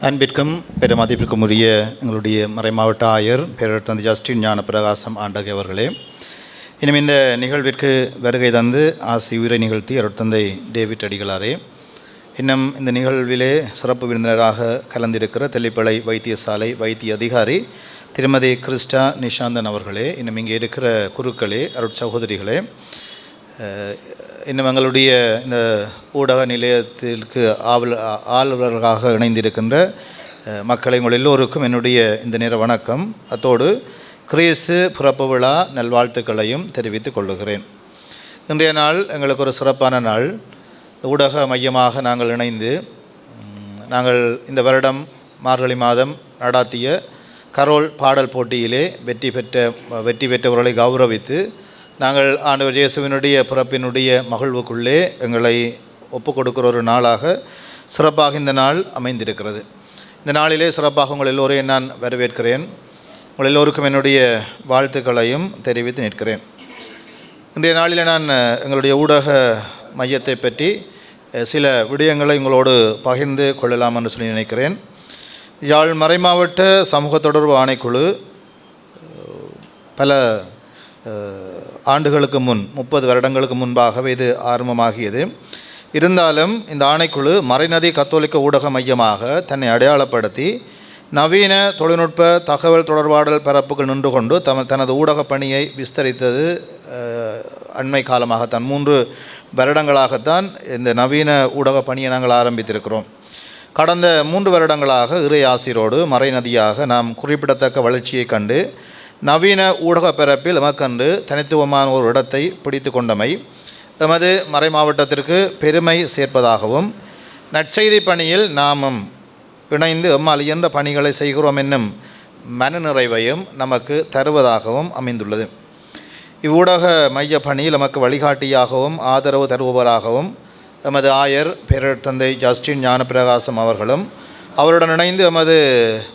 அன்பிற்கும் பெருமதிப்பிற்கும் உரிய எங்களுடைய மறைமாவட்ட ஆயர் பேரத்தந்தை ஜஸ்டின் ஞான பிரகாசம் ஆண்டகை அவர்களே. இனிமே இந்த நிகழ்விற்கு வருகை தந்து ஆசை உயிரை நிகழ்த்தி அருட்தந்தை டேவிட் அடிகளாரே. இன்னும் இந்த நிகழ்விலே சிறப்பு விருந்தினராக கலந்திருக்கிற தெல்லிப்பளை வைத்தியசாலை வைத்திய அதிகாரி திருமதி கிறிஸ்டா நிஷாந்தன் அவர்களே. இன்னும் இங்கே இருக்கிற குருக்களே அருட்சகோதரிகளே. சகோதரிகளே இன்னும் எங்களுடைய இந்த ஊடக நிலையத்திற்கு ஆவல் ஆளுநர்களாக இணைந்திருக்கின்ற மக்களை உங்கள் எல்லோருக்கும் என்னுடைய இந்த நேர வணக்கம். அத்தோடு கிறிஸ்து பிறப்பு விழா நல்வாழ்த்துக்களையும் தெரிவித்துக் கொள்ளுகிறேன். இன்றைய நாள் எங்களுக்கு ஒரு சிறப்பான நாள். ஊடக மையமாக நாங்கள் இணைந்து நாங்கள் இந்த வருடம் மார்கழி மாதம் நடாத்திய கரோல் பாடல் போட்டியிலே வெற்றி பெற்ற வெற்றி பெற்றவர்களை கௌரவித்து நாங்கள் ஆண்டவர் இயேசுவினுடைய பிறப்பினுடைய மகிழ்வுக்குள்ளே எங்களை ஒப்பு கொடுக்கிற ஒரு நாளாக சிறப்பாக இந்த நாள் அமைந்திருக்கிறது. இந்த நாளிலே சிறப்பாக உங்கள் எல்லோரையும் நான் வரவேற்கிறேன். உங்கள் எல்லோருக்கும் என்னுடைய வாழ்த்துக்களையும் தெரிவித்து நிற்கிறேன். இன்றைய நாளில் நான் எங்களுடைய ஊடக மையத்தை பற்றி சில விடயங்களை உங்களோடு பகிர்ந்து கொள்ளலாம் என்று சொல்லி நினைக்கிறேன். யாழ் மறைமாவட்ட சமூக தொடர்பு ஆணைக்குழு பல ஆண்டுகளுக்கு முன் முப்பது வருடங்களுக்கு முன்பாகவே இது ஆரம்பமாகியது. இருந்தாலும் இந்த ஆணைக்குழு மறைநதி கத்தோலிக்க ஊடக மையமாக தன்னை அடையாளப்படுத்தி நவீன தொழில்நுட்ப தகவல் தொடர்பாடல் பரப்புகள் நின்று கொண்டு தம தனது ஊடக பணியை விஸ்தரித்தது அண்மை காலமாகத்தான் மூன்று வருடங்களாகத்தான் இந்த நவீன ஊடக பணியை நாங்கள் ஆரம்பித்திருக்கிறோம். கடந்த மூன்று வருடங்களாக இறை ஆசிரோடு மறைநதியாக நாம் குறிப்பிடத்தக்க வளர்ச்சியை கண்டு நவீன ஊடக பிறப்பில் எமக்கன்று தனித்துவமான ஒரு இடத்தை பிடித்து கொண்டமை எமது மறை மாவட்டத்திற்கு பெருமை சேர்ப்பதாகவும் நற்செய்தி பணியில் நாமும் இணைந்து எம்மால் இயன்ற பணிகளை செய்கிறோம் என்னும் மனநிறைவையும் நமக்கு தருவதாகவும் அமைந்துள்ளது. இவ்வூடக மைய பணியில் நமக்கு வழிகாட்டியாகவும் ஆதரவு தருபவராகவும் எமது ஆயர் பேரர் தந்தை ஜஸ்டின் ஞானப்பிரகாசம் அவர்களும் அவருடன் இணைந்து எமது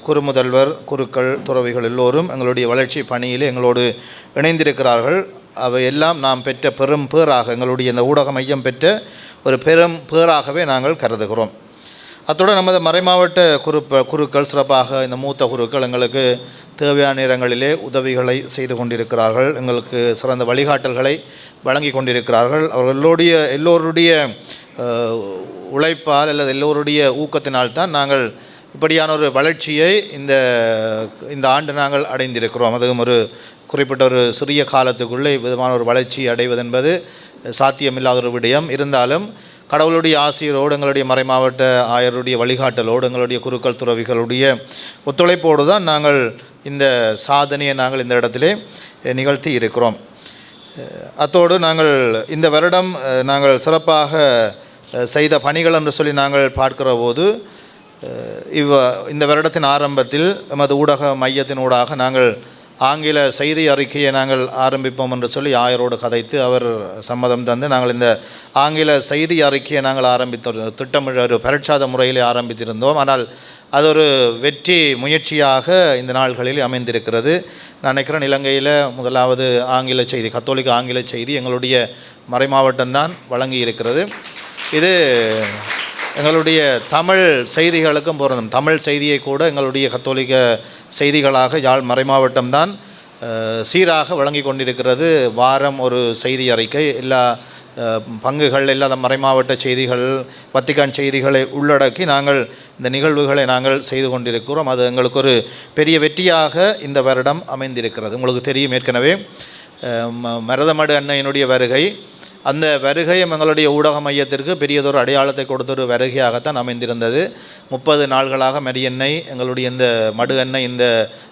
குறுமுதல்வர் குருக்கள் துறவிகள் எல்லோரும் எங்களுடைய வளர்ச்சி பணியிலே எங்களோடு இணைந்திருக்கிறார்கள். அவை எல்லாம் நாம் பெற்ற பெரும் பேராக எங்களுடைய இந்த ஊடக மையம் பெற்ற ஒரு பெரும் பேராகவே நாங்கள் கருதுகிறோம். அத்துடன் நமது மறைமாவட்ட குருப்ப குருக்கள் சிறப்பாக இந்த மூத்த குருக்கள் எங்களுக்கு தேவையான நேரங்களிலே உதவிகளை செய்து கொண்டிருக்கிறார்கள். எங்களுக்கு சிறந்த வழிகாட்டல்களை வழங்கி கொண்டிருக்கிறார்கள். அவர்களுடைய எல்லோருடைய உழைப்பால் அல்லது எல்லோருடைய ஊக்கத்தினால் தான் நாங்கள் இப்படியான ஒரு வளர்ச்சியை இந்த இந்த ஆண்டு நாங்கள் அடைந்திருக்கிறோம். அதுவும் ஒரு குறிப்பிட்ட ஒரு சிறிய காலத்துக்குள்ளே விதமான ஒரு வளர்ச்சி அடைவதென்பது சாத்தியமில்லாத ஒரு விடயம். இருந்தாலும் கடவுளுடைய ஆசிரியரோடு எங்களுடைய மறைமாவட்ட ஆயருடைய வழிகாட்டலோடு எங்களுடைய குருக்கள் துறவிகளுடைய ஒத்துழைப்போடு தான் நாங்கள் இந்த சாதனையை நாங்கள் இந்த இடத்திலே நிகழ்த்தி இருக்கிறோம். அத்தோடு நாங்கள் இந்த வருடம் நாங்கள் சிறப்பாக செய்த பணிகள் என்று சொல்லி நாங்கள் பார்க்கிற போது இவ் இந்த வருடத்தின் ஆரம்பத்தில் எமது ஊடக மையத்தின் ஊடாக நாங்கள் ஆங்கில செய்தி அறிக்கையை நாங்கள் ஆரம்பிப்போம் என்று சொல்லி ஆயரோடு கதைத்து அவர் சம்மதம் தந்து நாங்கள் இந்த ஆங்கில செய்தி அறிக்கையை நாங்கள் ஆரம்பித்த திட்டமிழ ஒரு பரட்சாத முறையிலே ஆரம்பித்திருந்தோம். ஆனால் அது ஒரு வெற்றி முயற்சியாக இந்த நாள்களில் அமைந்திருக்கிறது. நான் நினைக்கிறேன் இலங்கையில் முதலாவது ஆங்கில செய்தி கத்தோலிக்க ஆங்கில செய்தி எங்களுடைய மறைமாவட்டம்தான் வழங்கி இருக்கிறது இது எங்களுடைய தமிழ் செய்திகளுக்கும் பொருந்தும். தமிழ் செய்தியை கூட எங்களுடைய கத்தோலிக்க செய்திகளாக யாழ் மறைமாவட்டம்தான் சீராக வழங்கி கொண்டிருக்கிறது. வாரம் ஒரு செய்தி அறிக்கை. எல்லா பங்குகள் இல்லாத மறைமாவட்ட செய்திகள் வத்திக்கான் செய்திகளை உள்ளடக்கி நாங்கள் இந்த நிகழ்வுகளை நாங்கள் செய்து கொண்டிருக்கிறோம். அது எங்களுக்கு ஒரு பெரிய வெற்றியாக இந்த வருடம் அமைந்திருக்கிறது. உங்களுக்கு தெரியும் ஏற்கனவே. மரதமடு ம- அன்னையினுடைய வருகை. அந்த வருகையும் எங்களுடைய ஊடக மையத்திற்கு பெரியதொரு அடையாளத்தை கொடுத்த ஒரு வருகையாகத்தான் அமைந்திருந்தது. முப்பது நாள்களாக மரியெண்ணை எங்களுடைய இந்த மடு எண்ணெய் இந்த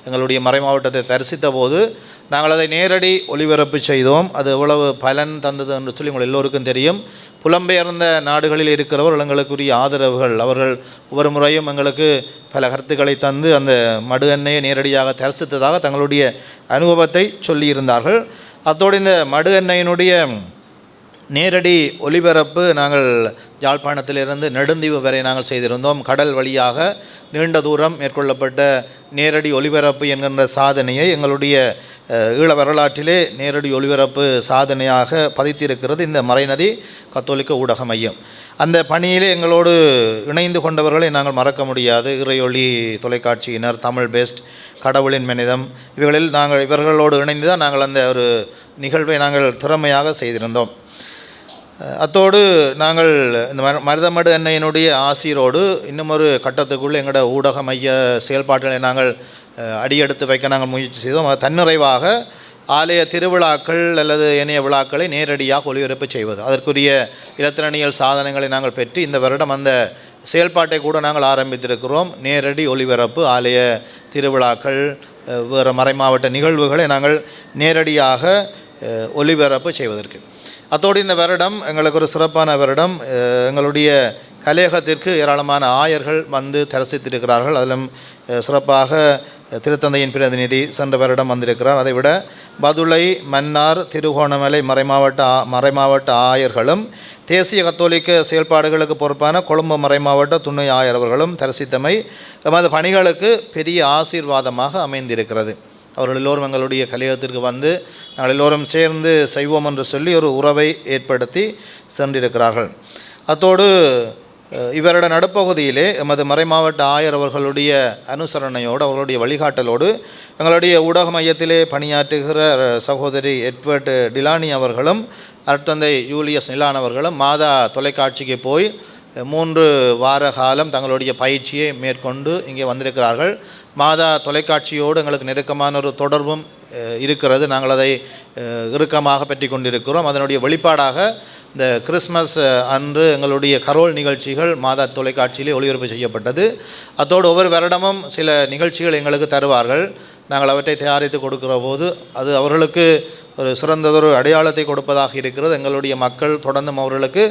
எங்களுடைய மறைமாவட்டத்தை தரிசித்த போது நாங்கள் அதை நேரடி ஒளிபரப்பு செய்தோம். அது எவ்வளவு பலன் தந்தது என்று சொல்லி உங்கள் எல்லோருக்கும் தெரியும். புலம்பெயர்ந்த நாடுகளில் இருக்கிறவர்கள் எங்களுக்குரிய ஆதரவுகள். அவர்கள் ஒவ்வொரு முறையும் எங்களுக்கு பல கருத்துக்களை தந்து அந்த மடு எண்ணெயை நேரடியாக தரிசித்ததாக தங்களுடைய அனுபவத்தை சொல்லியிருந்தார்கள். அத்தோடு இந்த மடு எண்ணெயினுடைய நேரடி ஒலிபரப்பு நாங்கள் யாழ்ப்பாணத்திலிருந்து நெடுந்தீவு வரை நாங்கள் செய்திருந்தோம். கடல் வழியாக நீண்ட தூரம் மேற்கொள்ளப்பட்ட நேரடி ஒலிபரப்பு என்கின்ற சாதனையை எங்களுடைய ஈழ வரலாற்றிலே நேரடி ஒலிபரப்பு சாதனையாக பதித்திருக்கிறது இந்த மறைநதி கத்தோலிக்க ஊடக மையம். அந்த பணியிலே எங்களோடு இணைந்து கொண்டவர்களை நாங்கள் மறக்க முடியாது. இறையொளி தொலைக்காட்சியினர் தமிழ் பெஸ்ட் கடவுளின் மனிதம் இவைகளில் நாங்கள் இவர்களோடு இணைந்து தான் நாங்கள் அந்த ஒரு நிகழ்வை நாங்கள் திறமையாக செய்திருந்தோம். அத்தோடு நாங்கள் இந்த மருதமடு அன்னையினுடைய ஆசிரோடு இன்னும் ஒரு கட்டத்துக்குள்ளே எங்களோட ஊடக மைய செயல்பாடுகளை நாங்கள் அடியெடுத்து வைக்க நாங்கள் முயற்சி செய்தோம். அது தன்னிறைவாக ஆலய திருவிழாக்கள் அல்லது இணைய விழாக்களை நேரடியாக ஒளிபரப்பு செய்வது. அதற்குரிய இலத்திரணியல் சாதனங்களை நாங்கள் பெற்று இந்த வருடம் அந்த செயல்பாட்டை கூட நாங்கள் ஆரம்பித்திருக்கிறோம். நேரடி ஒளிபரப்பு ஆலய திருவிழாக்கள் வேறு மறைமாவட்ட நிகழ்வுகளை நாங்கள் நேரடியாக ஒளிபரப்பு செய்வதற்கு. அத்தோடு இந்த வருடம் எங்களுக்கு ஒரு சிறப்பான வருடம். எங்களுடைய கலையகத்திற்கு ஏராளமான ஆயர்கள் வந்து தரிசித்திருக்கிறார்கள். அதிலும் சிறப்பாக திருத்தந்தையின் பிரதிநிதி சென்ற வருடம் வந்திருக்கிறார். அதைவிட பதுளை மன்னார் திருகோணமலை மறைமாவட்ட ஆ- மறைமாவட்ட ஆயர்களும் தேசிய கத்தோலிக்க செயல்பாடுகளுக்கு பொறுப்பான கொழும்பு மறைமாவட்ட துணை ஆயர் அவர்களும் தரிசித்தமை எமது பணிகளுக்கு பெரிய ஆசீர்வாதமாக அமைந்திருக்கிறது. அவர்கள் எல்லோரும் எங்களுடைய கலையகத்திற்கு வந்து நாங்கள் எல்லோரும் சேர்ந்து செய்வோம் என்று சொல்லி ஒரு உறவை ஏற்படுத்தி சென்றிருக்கிறார்கள். அத்தோடு இவரோட நடுப்பகுதியிலே எமது மறைமாவட்ட ஆயர் அவர்களுடைய அனுசரணையோடு அவர்களுடைய வழிகாட்டலோடு எங்களுடைய ஊடக மையத்திலே பணியாற்றுகிற சகோதரி எட்வர்ட் டிலானி அவர்களும் அர்த்தந்தை யூலியஸ் நிலான் அவர்களும் மாதா தொலைக்காட்சிக்கு போய் மூன்று வார காலம் தங்களுடைய பயிற்சியை மேற்கொண்டு இங்கே வந்திருக்கிறார்கள். மாதா தொலைக்காட்சியோடு எங்களுக்கு நெருக்கமான ஒரு தொடர்பும் இருக்கிறது. நாங்கள் அதை இறுக்கமாக பற்றி கொண்டிருக்கிறோம். அதனுடைய வெளிப்பாடாக இந்த கிறிஸ்மஸ் அன்று எங்களுடைய கரோல் நிகழ்ச்சிகள் மாதா தொலைக்காட்சியிலே ஒளிபரப்பு செய்யப்பட்டது. அத்தோடு ஒவ்வொரு வருடமும் சில நிகழ்ச்சிகள் எங்களுக்கு தருவார்கள். நாங்கள் அவற்றை தயாரித்து கொடுக்கிற போது அது அவர்களுக்கு ஒரு சிறந்ததொரு அடையாளத்தை கொடுப்பதாக இருக்கிறது. எங்களுடைய மக்கள் தொடர்ந்தும் அவர்களுக்கு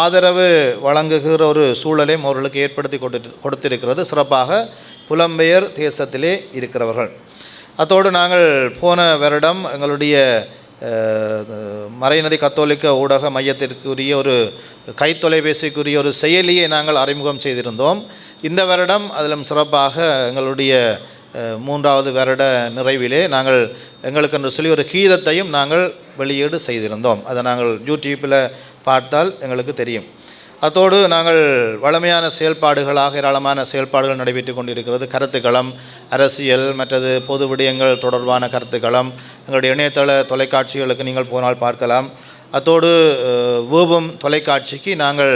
ஆதரவு வழங்குகிற ஒரு சூழலையும் அவர்களுக்கு ஏற்படுத்தி கொடுத்து கொடுத்திருக்கிறது. சிறப்பாக புலம்பெயர் தேசத்திலே இருக்கிறவர்கள். அத்தோடு நாங்கள் போன வருடம் எங்களுடைய மறைநதி கத்தோலிக்க ஊடக மையத்திற்குரிய ஒரு கைத்தொலைபேசிக்குரிய ஒரு செயலியை நாங்கள் அறிமுகம் செய்திருந்தோம். இந்த வருடம் அதிலும் சிறப்பாக எங்களுடைய மூன்றாவது வருட நிறைவிலே நாங்கள் எங்களுக்கு என்று சொல்லி ஒரு கீதத்தையும் நாங்கள் வெளியீடு செய்திருந்தோம். அதை நாங்கள் யூடியூப்பில் பார்த்தால் எங்களுக்கு தெரியும். அத்தோடு நாங்கள் வளமையான செயல்பாடுகளாக ஏராளமான செயல்பாடுகள் நடைபெற்று கொண்டிருக்கிறது. கருத்துக்களம் அரசியல் மற்றது பொது விடயங்கள் தொடர்பான கருத்துக்களம் எங்களுடைய இணையதள தொலைக்காட்சிகளுக்கு நீங்கள் போனால் பார்க்கலாம். அத்தோடு அஹ், வேபம் தொலைக்காட்சிக்கு நாங்கள்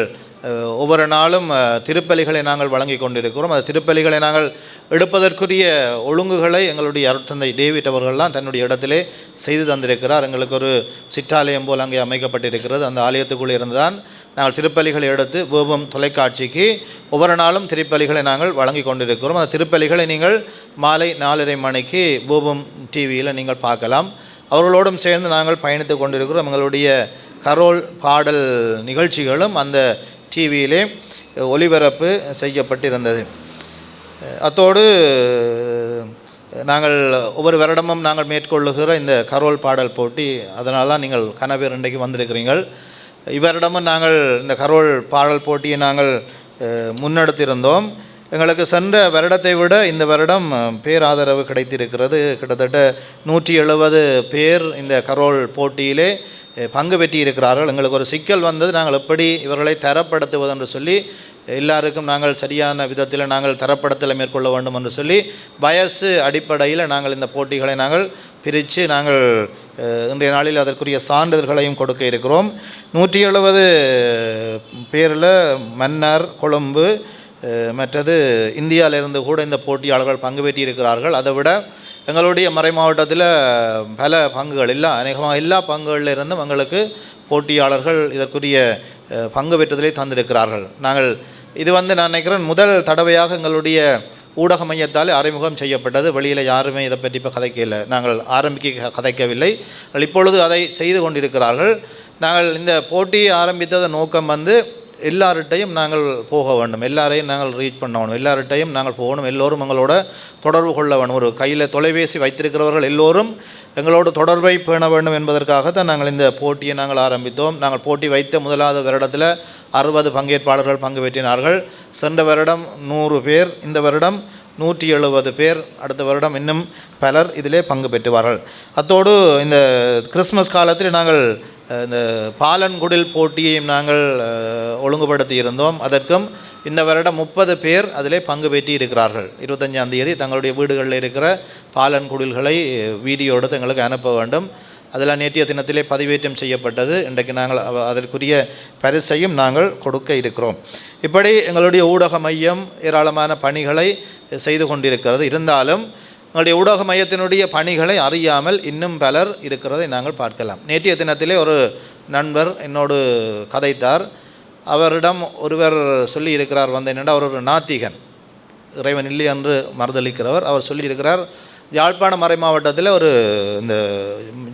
ஒவ்வொரு நாளும் திருப்பலிகளை நாங்கள் வழங்கி கொண்டிருக்கிறோம். அந்த திருப்பலிகளை நாங்கள் எடுப்பதற்குரிய ஒழுங்குகளை எங்களுடைய அருட்தந்தை டேவிட் அவர்கள்லாம் தன்னுடைய இடத்திலே செய்து தந்திருக்கிறார். எங்களுக்கு ஒரு சிற்றாலயம் போல் அங்கே அமைக்கப்பட்டிருக்கிறது. அந்த ஆலயத்துக்குள்ளே இருந்துதான் நாங்கள் திருப்பலிகளை எடுத்து பூபம் தொலைக்காட்சிக்கு ஒவ்வொரு நாளும் திருப்பலிகளை நாங்கள் வழங்கி கொண்டிருக்கிறோம். அந்த திருப்பலிகளை நீங்கள் மாலை நாலரை மணிக்கு பூபம் டிவியில் நீங்கள் பார்க்கலாம். அவர்களோடும் சேர்ந்து நாங்கள் பயணித்து கொண்டிருக்கிறோம். எங்களுடைய கரோல் பாடல் நிகழ்ச்சிகளும் அந்த டிவியிலே ஒளிபரப்பு செய்யப்பட்டிருந்தது. அத்தோடு நாங்கள் ஒவ்வொரு வருடமும் நாங்கள் மேற்கொள்ளுகிற இந்த கரோல் பாடல் போட்டி அதனால தான் நீங்கள் கனவேர் இன்றைக்கு வந்திருக்கிறீங்கள் இவரிடமும் நாங்கள் இந்த கரோல் பாடல் போட்டியை நாங்கள் முன்னெடுத்திருந்தோம். எங்களுக்கு சென்ற வருடத்தை விட இந்த வருடம் பேராதரவு கிடைத்திருக்கிறது. கிட்டத்தட்ட நூற்றி எழுபது பேர் இந்த கரோல் போட்டியிலே பங்கு பெற்றிருக்கிறார்கள். எங்களுக்கு ஒரு சிக்கல் வந்தது. நாங்கள் எப்படி இவர்களை தரப்படுத்துவது என்று சொல்லி எல்லாருக்கும் நாங்கள் சரியான விதத்தில் நாங்கள் தரப்படத்தில் மேற்கொள்ள வேண்டும் என்று சொல்லி வயசு அடிப்படையில் நாங்கள் இந்த போட்டிகளை நாங்கள் பிரித்து நாங்கள் இன்றைய நாளில் அதற்குரிய சான்றிதழ்களையும் கொடுக்க இருக்கிறோம். நூற்றி எழுபது பேரில் மன்னர் கொழும்பு மற்றது இந்தியாவிலிருந்து கூட இந்த போட்டியாளர்கள் பங்கு பெற்றிருக்கிறார்கள். அதை விட எங்களுடைய மறை மாவட்டத்தில் பல பங்குகள் இல்லை அநேகமாக எல்லா பங்குகளில் இருந்தும் எங்களுக்கு போட்டியாளர்கள் இதற்குரிய பங்கு பெற்றதிலே தந்திருக்கிறார்கள். நாங்கள் இது வந்து நான் நினைக்கிறேன் முதல் தடவையாக எங்களுடைய ஊடக மையத்தால் அறிமுகம் செய்யப்பட்டது. வெளியில் யாருமே இதை பற்றி இப்போ கதைக்கல. நாங்கள் ஆரம்பிக்க கதைக்கவில்லை. இப்பொழுது அதை செய்து கொண்டிருக்கிறார்கள். நாங்கள் இந்த போட்டியை ஆரம்பித்தத நோக்கம் வந்து எல்லார்கிட்டையும் நாங்கள் போக வேண்டும். எல்லாரையும் நாங்கள் ரீச் பண்ணணும் எல்லார்கிட்டையும் நாங்கள் போகணும். எல்லோரும் எங்களோட தொடர்பு கொள்ள வேணும் ஒரு கையில் தொலைபேசி வைத்திருக்கிறவர்கள் எல்லோரும் எங்களோடு தொடர்பை பேண வேண்டும் என்பதற்காக தான் நாங்கள் இந்த போட்டியை நாங்கள் ஆரம்பித்தோம். நாங்கள் போட்டி வைத்த முதலாவது வருடத்தில் அறுபது பங்கேற்பாளர்கள் பங்கு பெற்றினார்கள். சென்ற வருடம் நூறு பேர். இந்த வருடம் நூற்றி எழுபது பேர் அடுத்த வருடம் இன்னும் பலர் இதிலே பங்கு பெற்றுவார்கள். அத்தோடு இந்த கிறிஸ்மஸ் காலத்தில் நாங்கள் இந்த பாலன்குடில் போட்டியையும் நாங்கள் ஒழுங்குபடுத்தி இருந்தோம் அதற்கும் இந்த வருடம் முப்பது பேர் அதிலே பங்கு பெற்றி இருக்கிறார்கள் இருபத்தஞ்சாம் தேதி தங்களுடைய வீடுகளில் இருக்கிற பாலன்குடில்களை வீடியோ எடுத்து எங்களுக்கு அனுப்ப வேண்டும். அதில் நேற்றைய தினத்திலே பதிவேற்றம் செய்யப்பட்டது. இன்றைக்கு நாங்கள் அவ- அதற்குரிய பரிசையும் நாங்கள் கொடுக்க இருக்கிறோம். இப்படி எங்களுடைய ஊடக மையம் ஏராளமான பணிகளை செய்து கொண்டிருக்கிறது. இருந்தாலும் எங்களுடைய ஊடக மையத்தினுடைய பணிகளை அறியாமல் இன்னும் பலர் இருக்கிறதை நாங்கள் பார்க்கலாம். நேற்றைய தினத்திலே ஒரு நண்பர் என்னோடு கதைத்தார். அவரிடம் ஒருவர் சொல்லி இருக்கிறார் வந்து என்னென்னா அவர் ஒரு நாத்திகன். இறைவன் இல்லை என்று மறுதளிக்கிறவர் அவர் சொல்லியிருக்கிறார் யாழ்ப்பாண மறை மாவட்டத்தில் ஒரு இந்த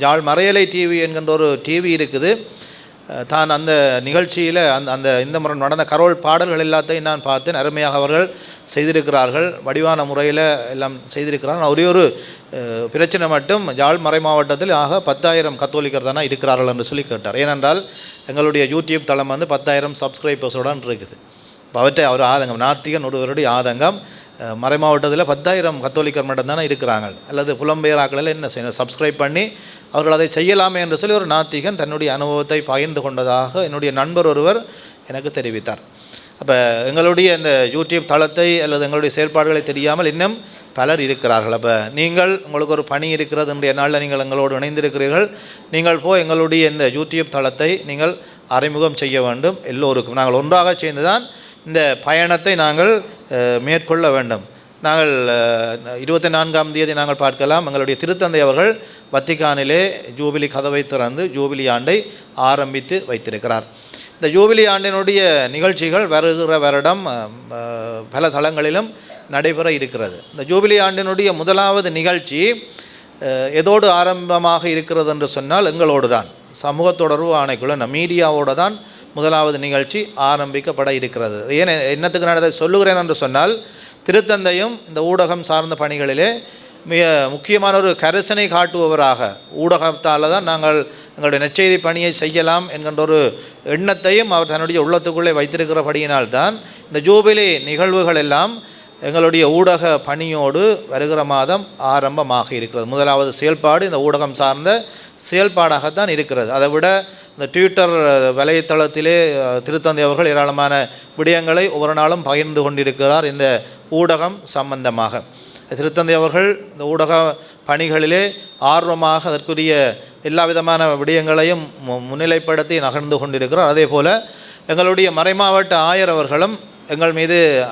யாழ் மறையலை டிவி என்கின்ற ஒரு டிவி இருக்குது. தான் அந்த நிகழ்ச்சியில் அந்த அந்த இந்த முறை நடந்த கரோல் பாடல்கள் எல்லாத்தையும் நான் பார்த்தேன் அருமையாக அவர்கள் செய்திருக்கிறார்கள். வடிவான முறையில் எல்லாம் செய்திருக்கிறார்கள். ஒரே ஒரு பிரச்சனை மட்டும் யாழ் மறை மாவட்டத்தில் ஆக பத்தாயிரம் கத்தோலிக்கர் தானே இருக்கிறார்கள் என்று சொல்லி கேட்டார். ஏனென்றால் எங்களுடைய யூடியூப் தளம் வந்து பத்தாயிரம் சப்ஸ்கிரைபர்ஸுடன் இருக்குது. இப்போ அவற்றை அவர் ஆதங்கம் நாத்திகன் ஒருவருடைய ஆதங்கம். மறைமாவட்டத்தில் பத்தாயிரம் கத்தோலிக்கர் மட்டும்தானே இருக்கிறாங்க. அல்லது புலம்பெயராக்களில் என்ன செய்யணும்? சப்ஸ்கிரைப் பண்ணி அவர்கள் அதை செய்யலாமே என்று சொல்லி ஒரு நாத்திகன் தன்னுடைய அனுபவத்தை பகிர்ந்து கொண்டதாக என்னுடைய நண்பர் ஒருவர் எனக்கு தெரிவித்தார். அப்போ எங்களுடைய இந்த யூடியூப் தளத்தை அல்லது எங்களுடைய செயல்பாடுகளை தெரியாமல் இன்னும் பலர் இருக்கிறார்கள். அப்போ நீங்கள் உங்களுக்கு ஒரு பணி இருக்கிறது என்னுடைய நாளில் நீங்கள் எங்களோடு இணைந்திருக்கிறீர்கள். நீங்கள் போய் எங்களுடைய இந்த யூடியூப் தளத்தை நீங்கள் அறிமுகம் செய்ய வேண்டும். எல்லோருக்கும். நாங்கள் ஒன்றாக சேர்ந்து தான் இந்த பயணத்தை நாங்கள் மேற்கொள்ள வேண்டும். நாங்கள் இருபத்தி நான்காம் தேதி நாங்கள் பார்க்கலாம். எங்களுடைய திருத்தந்தை அவர்கள் வத்திக்கானிலே ஜூபிலி கதவை திறந்து ஜூபிலி ஆண்டை ஆரம்பித்து வைத்திருக்கிறார். இந்த ஜூபிலி ஆண்டினுடைய நிகழ்ச்சிகள் வருகிற வருடம் பல தளங்களிலும் நடைபெற இருக்கிறது. இந்த ஜூபிலி ஆண்டினுடைய முதலாவது நிகழ்ச்சி எதோடு ஆரம்பமாக இருக்கிறது என்று சொன்னால் எங்களோடு தான். சமூக தொடர்பு ஆணைக்குழு மீடியாவோடு தான் முதலாவது நிகழ்ச்சி ஆரம்பிக்கப்பட இருக்கிறது. ஏன் என்னத்துக்கு நான் இதை சொல்லுகிறேன் என்று சொன்னால் திருத்தந்தையும் இந்த ஊடகம் சார்ந்த பணிகளிலே மிக முக்கியமான ஒரு கரிசனை காட்டுபவராக ஊடகத்தால் தான் நாங்கள் எங்களுடைய நற்செய்தி பணியை செய்யலாம் என்கின்ற ஒரு எண்ணத்தையும் அவர் தன்னுடைய உள்ளத்துக்குள்ளே வைத்திருக்கிறபடியினால்தான் இந்த ஜூபிலி நிகழ்வுகள் எல்லாம் எங்களுடைய ஊடக பணியோடு வருகிற மாதம் ஆரம்பமாக இருக்கிறது. முதலாவது செயல்பாடு இந்த ஊடகம் சார்ந்த செயல்பாடாகத்தான் இருக்கிறது. அதை விட இந்த ட்விட்டர் வலைத்தளத்திலே திருத்தந்தை அவர்கள் ஏராளமான விடயங்களை ஒவ்வொரு நாளும் பகிர்ந்து கொண்டிருக்கிறார் இந்த ஊடகம் சம்பந்தமாக. திருத்தந்தை அவர்கள் இந்த ஊடக பணிகளிலே ஆர்வமாக அதற்குரிய எல்லா விதமான விடயங்களையும் மு- முன்னிலைப்படுத்தி நகர்ந்து கொண்டிருக்கிறார். அதே போல் எங்களுடைய மறைமாவட்ட ஆயர் அவர்களும் எங்கள் மீது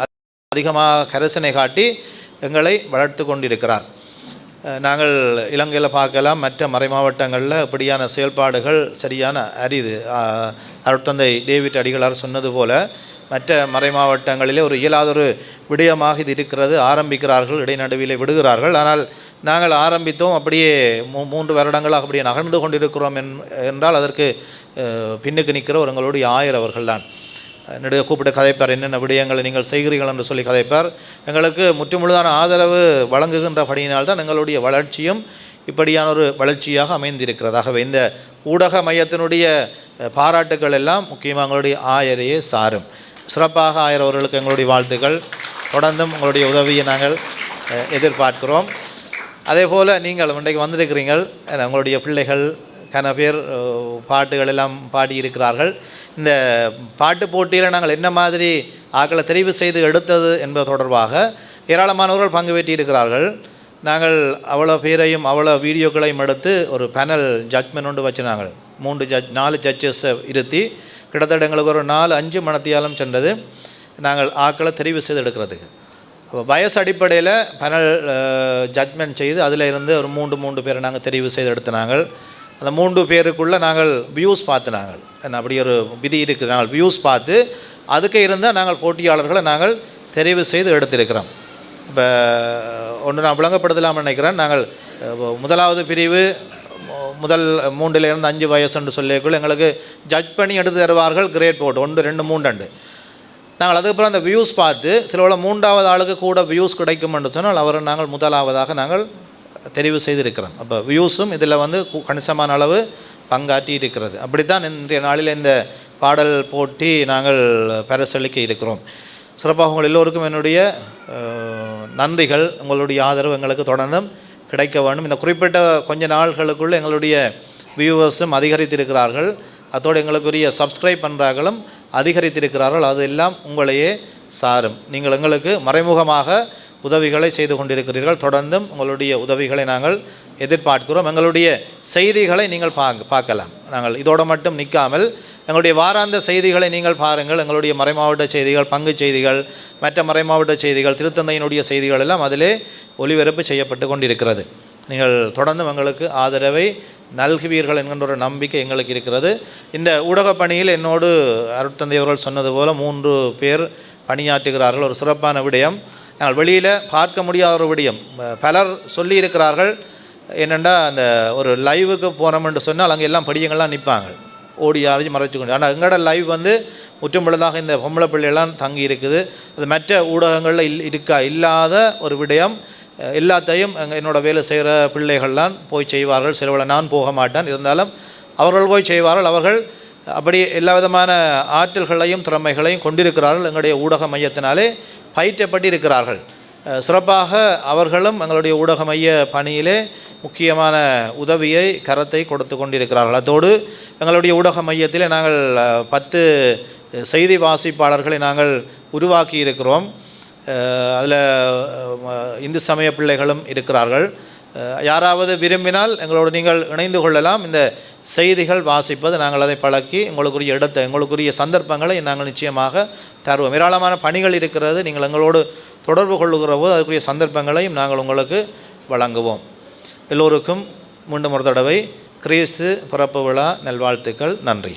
அதிகமாக கரிசனை காட்டி எங்களை வளர்த்து கொண்டிருக்கிறார். நாங்கள் இலங்கையில் பார்க்கலாம். மற்ற மறைமாவட்டங்களில் இப்படியான செயல்பாடுகள் சரியான அரிது. அருட்தந்தை டேவிட் அடிகளார் சொன்னது போல மற்ற மறைமாவட்டங்களிலே ஒரு இயலாதொரு விடயமாக இது இருக்கிறது. ஆரம்பிக்கிறார்கள் இடைநடுவிலே விடுகிறார்கள். ஆனால் நாங்கள் ஆரம்பித்தோம் அப்படியே மூ மூன்று வருடங்களாக அப்படியே நகர்ந்து கொண்டிருக்கிறோம் என் என்றால் அதற்கு பின்னுக்கு பின்னுக்கு நிற்கிறவர் எங்களுடைய ஆயர் அவர்கள்தான். என்னுடைய கூப்பிட்டு கதைப்பார் என்னென்ன விடயங்களை நீங்கள் செய்கிறீர்கள் என்று சொல்லி கதைப்பார். எங்களுக்கு முற்றுமுழுதான ஆதரவு வழங்குகின்றபடியினால் தான் எங்களுடைய வளர்ச்சியும் இப்படியான ஒரு வளர்ச்சியாக அமைந்திருக்கிறது. ஆகவே இந்த ஊடக மையத்தினுடைய பாராட்டுக்கள் எல்லாம் முக்கியமாக எங்களுடைய ஆயரையே சாரும். சிறப்பாக ஆயர் அவர்களுக்கு எங்களுடைய வாழ்த்துக்கள். தொடர்ந்தும் உங்களுடைய உதவியை நாங்கள் எதிர்பார்க்கிறோம். அதே போல் நீங்கள் இன்றைக்கு வந்திருக்கிறீங்கள் உங்களுடைய பிள்ளைகள் கன பேர் பாட்டுகளெல்லாம் பாட்டுகள் எல்லாம் பாடியிருக்கிறார்கள். இந்த பாட்டு போட்டியில் நாங்கள் என்ன மாதிரி ஆக்களை தெரிவு செய்து எடுத்தது என்பது தொடர்பாக ஏராளமானவர்கள் பங்கு பெற்றிருக்கிறார்கள். நாங்கள் அவ்வளோ பேரையும் அவ்வளோ வீடியோக்களையும் எடுத்து ஒரு பேனல் ஜட்மெண்ட் ஒன்று வச்சு நாங்கள் மூன்று ஜட்ஜ் நாலு ஜட்ஜஸை இருத்தி கிட்டத்தட்ட எங்களுக்கு ஒரு நாலு அஞ்சு மணத்தியாலம் சென்றது. நாங்கள் ஆக்களை தெரிவு செய்து எடுக்கிறதுக்கு. அப்போ வயசு அடிப்படையில் பேனல் ஜட்மெண்ட் செய்து அதில் இருந்து ஒரு மூன்று மூன்று பேரை நாங்கள் தெரிவு செய்து எடுத்தினாங்க அந்த மூன்று பேருக்குள்ளே நாங்கள் வியூஸ் பார்த்து நாங்கள். என்ன அப்படி ஒரு விதி இருக்குது. நாங்கள் வியூஸ் பார்த்து அதுக்கு இருந்தால் நாங்கள் போட்டியாளர்களை நாங்கள் தெரிவு செய்து எடுத்திருக்கிறோம். இப்போ ஒன்று நான் விளங்கப்படுத்தலாம்னு நினைக்கிறேன். நாங்கள் முதலாவது பிரிவு முதல் மூன்றிலிருந்து அஞ்சு வயசுன்னு சொல்லிக்குள்ள எங்களுக்கு ஜட்ஜ் பண்ணி எடுத்து தருவார்கள் கிரேட் போட்டு. ஒன்று ரெண்டு மூன்று நாங்கள் அதுக்கப்புறம் அந்த வியூஸ் பார்த்து சில மூன்றாவது ஆளுக்கு கூட வியூஸ் கிடைக்கும்னு என்று சொன்னால் அவரை நாங்கள் முதலாவதாக நாங்கள் தெரிவு செய்திருக்கிறோம் அப்போ வியூஸும் இதில் வந்து கணிசமான அளவு பங்காற்றி இருக்கிறது அப்படித்தான் இன்றைய நாளில் இந்த பாடல் போட்டி நாங்கள் பரிசளிக்க இருக்கிறோம். சிறப்பாக உங்கள் எல்லோருக்கும் என்னுடைய நன்றிகள். உங்களுடைய ஆதரவு எங்களுக்கு தொடர்ந்தும் கிடைக்க வேண்டும். இந்த குறிப்பிட்ட கொஞ்ச நாள்களுக்குள் எங்களுடைய வியூவர்ஸும் அதிகரித்திருக்கிறார்கள். அத்தோடு எங்களுக்குரிய சப்ஸ்கிரைப் பண்ணுறார்களும் அதிகரித்திருக்கிறார்கள். அது எல்லாம் உங்களையே சாரும். நீங்கள் எங்களுக்கு மறைமுகமாக உதவிகளை செய்து கொண்டிருக்கிறீர்கள். தொடர்ந்தும் உங்களுடைய உதவிகளை நாங்கள் எதிர்பார்க்கிறோம். எங்களுடைய செய்திகளை நீங்கள் பா பார்க்கலாம். நாங்கள் இதோடு மட்டும் நிற்காமல் எங்களுடைய வாராந்த செய்திகளை நீங்கள் பாருங்கள். எங்களுடைய மறைமாவட்ட செய்திகள் பங்கு செய்திகள் மற்ற மறைமாவட்ட செய்திகள் திருத்தந்தையினுடைய செய்திகள் எல்லாம் அதிலே ஒளிபரப்பு செய்யப்பட்டு கொண்டிருக்கிறது. நீங்கள் தொடர்ந்தும் எங்களுக்கு ஆதரவை நல்குவீர்கள் என்கின்ற ஒரு நம்பிக்கை எங்களுக்கு இருக்கிறது. இந்த ஊடகப் பணியில் என்னோடு அருட்தந்தை அவர்கள் சொன்னது போல் மூன்று பேர் பணியாற்றுகிறார்கள். ஒரு சிறப்பான விடயம். நாங்கள் வெளியில் பார்க்க முடியாத ஒரு விடயம். பலர் சொல்லியிருக்கிறார்கள் என்னென்னா அந்த ஒரு லைவுக்கு போனோம்னு சொன்னால் அங்கே எல்லாம் படியங்கள்லாம் நிற்பாங்க. ஓடி யாரையும் மறைச்சு கொண்டு. ஆனால் எங்களோட லைவ் வந்து முற்றுமுழுதாக இந்த பொம்பளை பிள்ளையெல்லாம் தங்கி இருக்குது. அது மற்ற ஊடகங்களில் இல் இருக்கா இல்லாத ஒரு விடயம். எல்லாத்தையும் எங்கள் என்னோட வேலை செய்கிற பிள்ளைகள்லாம் போய் செய்வார்கள். சிலவளை நான் போக மாட்டேன். இருந்தாலும் அவர்கள் போய் செய்வார்கள். அவர்கள் அப்படி எல்லா விதமான ஆற்றல்களையும் திறமைகளையும் கொண்டிருக்கிறார்கள் எங்களுடைய ஊடக மையத்தினாலே. பயிற்றப்பட்டு இருக்கிறார்கள் சிறப்பாக அவர்களும் எங்களுடைய ஊடக மைய பணியிலே முக்கியமான உதவியை கரத்தை கொடுத்து கொண்டிருக்கிறார்கள். அதோடு எங்களுடைய ஊடக மையத்தில் நாங்கள் பத்து செய்தி வாசிப்பாளர்களை நாங்கள் உருவாக்கி இருக்கிறோம் அதில் இந்து சமய பிள்ளைகளும் இருக்கிறார்கள். யாராவது விரும்பினால் எங்களோடு நீங்கள் இணைந்து கொள்ளலாம். இந்த செய்திகள் வாசிப்பது நாங்கள் அதை பழக்கி எங்களுக்குரிய இடத்தை எங்களுக்குரிய சந்தர்ப்பங்களை நாங்கள் நிச்சயமாக தருவோம். ஏராளமான பணிகள் இருக்கிறது. நீங்கள் எங்களோடு தொடர்பு கொள்ளுகிற போது அதுக்குரிய சந்தர்ப்பங்களையும் நாங்கள் உங்களுக்கு வழங்குவோம். எல்லோருக்கும் மீண்டும் ஒரு தடவை கிறிஸ்து பிறப்பு விழா நல்வாழ்த்துக்கள். நன்றி.